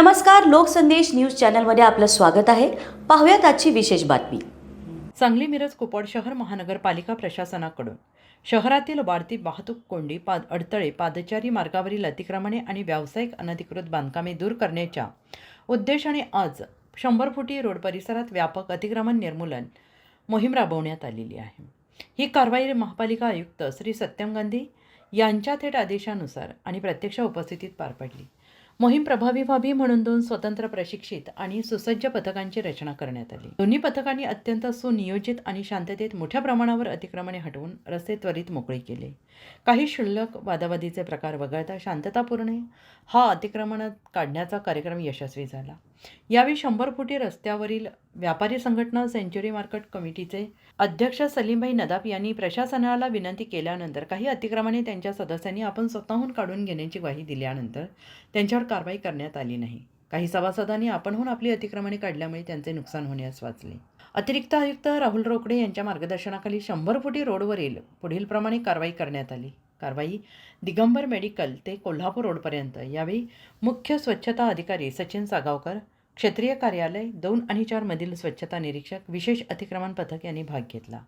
नमस्कार लोकसंदेश न्यूज चॅनलमध्ये आपलं स्वागत आहे. पाहूयात आजची विशेष बातमी. सांगली मिरज कुपवाड शहर महानगरपालिका प्रशासनाकडून. शहरातील वाढती वाहतूक कोंडी पाद अडथळे पादचारी मार्गावरील अतिक्रमणे आणि व्यावसायिक अनधिकृत बांधकामे दूर करण्याच्या उद्देशाने आज शंभर फुटी रोड परिसरात व्यापक अतिक्रमण निर्मूलन मोहीम राबवण्यात आलेली आहे. ही कारवाई महापालिका आयुक्त श्री सत्यम गांधी यांच्या थेट आदेशानुसार आणि प्रत्यक्ष उपस्थितीत पार पडली. मोहीम प्रभावी व्हावी म्हणून दोन स्वतंत्र प्रशिक्षित आणि सुसज्ज पथकांची रचना करण्यात आली. दोन्ही पथकांनी अत्यंत सुनियोजित आणि शांततेत मोठ्या प्रमाणावर अतिक्रमणे हटवून रस्ते त्वरित मोकळे केले. काही क्षुल्लक वादावादीचे प्रकार वगळता शांततापूर्ण हा अतिक्रमणात काढण्याचा कार्यक्रम यशस्वी झाला. यावेळी शंभर फुटी रस्त्यावरील व्यापारी संघटना सेंच्युरी मार्केट कमिटीचे अध्यक्ष सलीमभाई नदाफ यांनी प्रशासनाला विनंती केल्यानंतर काही अतिक्रमणे त्यांच्या सदस्यांनी आपण स्वतःहून काढून घेण्याची ग्वाही दिल्यानंतर त्यांच्यावर कारवाई करण्यात आली नाही. काही सभासदांनी आपणहून आपली अतिक्रमणे काढल्यामुळे त्यांचे नुकसान होण्यास वाचले. अतिरिक्त आयुक्त राहुल रोकडे यांच्या मार्गदर्शनाखाली शंभर फुटी रोडवरील पुढीलप्रमाणे कारवाई करण्यात आली. कारवाई. दिगंबर मेडिकल ते कोल्हापूर रोडपर्यंत. यावेळी मुख्य स्वच्छता अधिकारी सचिन सागावकर क्षेत्रीय कार्यालय दोन आणि चार मधील स्वच्छता निरीक्षक विशेष अतिक्रमण पथक यांनी भाग घेतला.